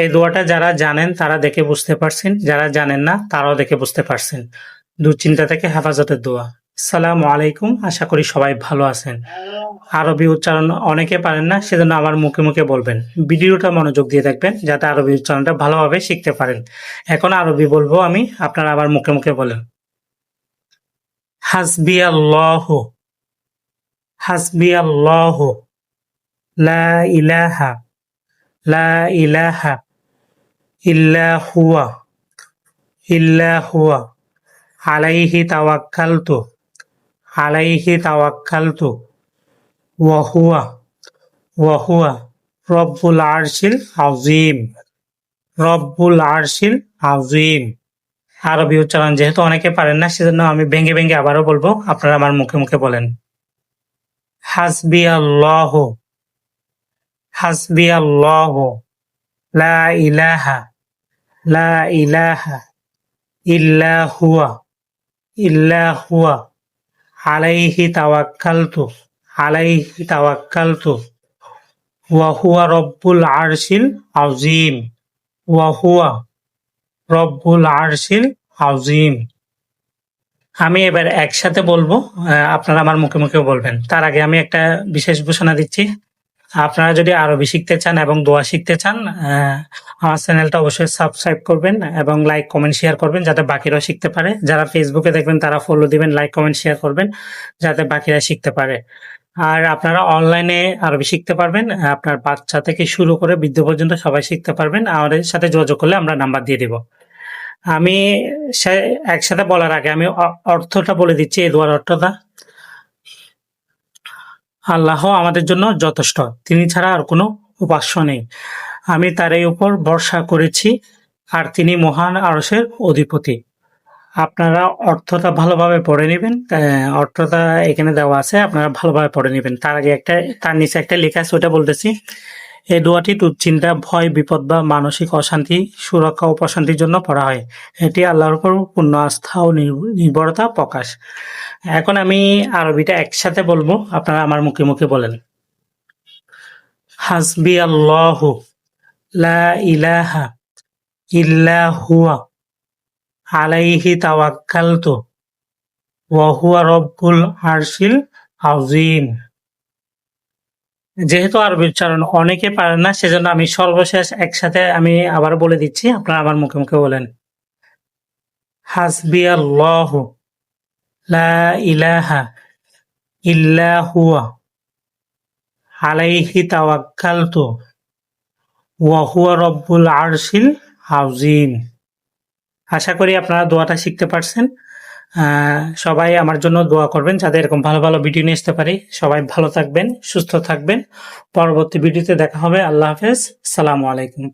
এই দোয়াটা যারা জানেন, তারা দেখে বুঝতে পারছেন। যারা জানেন না, তারাও দেখে বুঝতে পারছেন। দুশ্চিন্তা থেকে হেফাজতের দোয়া। সালাম আলাইকুম। আশা করি সবাই ভালো আছেন। আরবি উচ্চারণ অনেকে পারেন না, সেজন্য আমার মুখে মুখে বলবেন। ভিডিওটা মনোযোগ দিয়ে দেখবেন, যাতে আরবি উচ্চারণটা ভালোভাবে শিখতে পারেন। এখন আরবি বলব আমি, আপনারা আবার মুখে মুখে বলেন। হাসবি আল্লাহ হাসবি লা ইলাহা লা ইলাহা ইল্লা হুয়া ইল্লা হুয়া আলাইহি তাওয়াক্কালতু আলাইহি তাওয়াক্কালতু ওয়া হুয়া ওয়া হুয়া রব্বুল আরশিল আযীম রব্বুল আরশিল আযীম আরবি উচ্চারণ যেহেতু অনেকে পারেন না, সেজন্য আমি ভেঙে ভেঙে আবারও বলব, আপনারা আমার মুখে মুখে বলেন। হাসবি আল্লাহ হাসবি আল্লাহ। লা ইলাহা লা ইলাহা ইল্লা হুয়া ইল্লা হুয়া, আলাইহি তাওয়াক্কালতু আলাইহি তাওয়াক্কালতু। ওয়া হুয়া রব্বুল আরশিল আযীম, ওয়া হুয়া রব্বুল আরশিল আযীম। আমি এবার একসাথে বলব আপনারা আমার মুখে মুখে বলবেন। তার আগে আমি একটা বিশেষ ঘোষণা দিচ্ছি। আপনারা যদি আরবি শিখতে চান এবং দোয়া শিখতে চান আমার চ্যানেলটা অবশ্যই সাবস্ক্রাইব করবেন এবং লাইক কমেন্ট শেয়ার করবেন যাতে বাকিরাও শিখতে পারে। যারা ফেসবুকে দেখবেন তারা ফলো দিবেন লাইক কমেন্ট শেয়ার করবেন যাতে বাকিরা শিখতে পারে। আর আপনারা অনলাইনে আরবি শিখতে পারবেন, আপনার বাচ্চা থেকে শুরু করে বৃদ্ধ পর্যন্ত সবাই শিখতে পারবেন। আমাদের সাথে যোগাযোগ করলে আমরা নাম্বার দিয়ে দিব। আমি একসাথে বলার আগে আমি অর্থটা বলে দিচ্ছি এই দোয়ার অর্থটা। আল্লাহ আমাদের জন্য যথেষ্ট। তিনি ছাড়া আর কোনো উপাস্য নেই। আমি তার এই উপর ভরসা করেছি, আর তিনি মহান আরসের অধিপতি। আপনারা অর্থটা ভালোভাবে পড়ে নেবেন। অর্থটা এখানে দেওয়া আছে, আপনারা ভালোভাবে পড়ে নেবেন। তার আগে একটা, তার নিচে একটা লেখা আছে ওটা বলতেছি এই দোয়াটি দুশ্চিন্তা, ভয়, বিপদ বা মানসিক অশান্তি, সুরক্ষা ও প্রশান্তির জন্য পড়া হয়। এটি আল্লাহর উপর পূর্ণ আস্থা ও নির্ভ- নির্ভরতা প্রকাশ। এখন আমি আরবিটা একসাথে বলব, আপনারা আমার মুখে মুখে বলেন। হাসবি আল্লাহ লা ইলাহা ইল্লা আলাইহি তাওয়াক্কালতু ওয়া হুয়া রব্বুল আরশিল আযীম। যেহেতু আরবি উচ্চারণ অনেকে পারেন না, সেজন্য আমি সর্বশেষ একসাথে আমি আবার বলে দিচ্ছি, আপনারা আমার মুখে মুখে বলেন। হাসবি আল্লাহ লা ইলাহা ইল্লা হুয়া আলাইহি তাওয়াক্কালতু ওয়া হুয়া রব্বুল আরশিল আযীম। আশা করি আপনারা দোয়াটা শিখতে পারছেন। সবাই আমার জন্য দোয়া করবেন যাতে এরকম ভালো ভালো ভিডিও নিয়ে আসতে পারি। সবাই ভালো থাকবেন, সুস্থ থাকবেন। পরবর্তী ভিডিওতে দেখা হবে। আল্লাহ হাফেজ। সালামু আলাইকুম।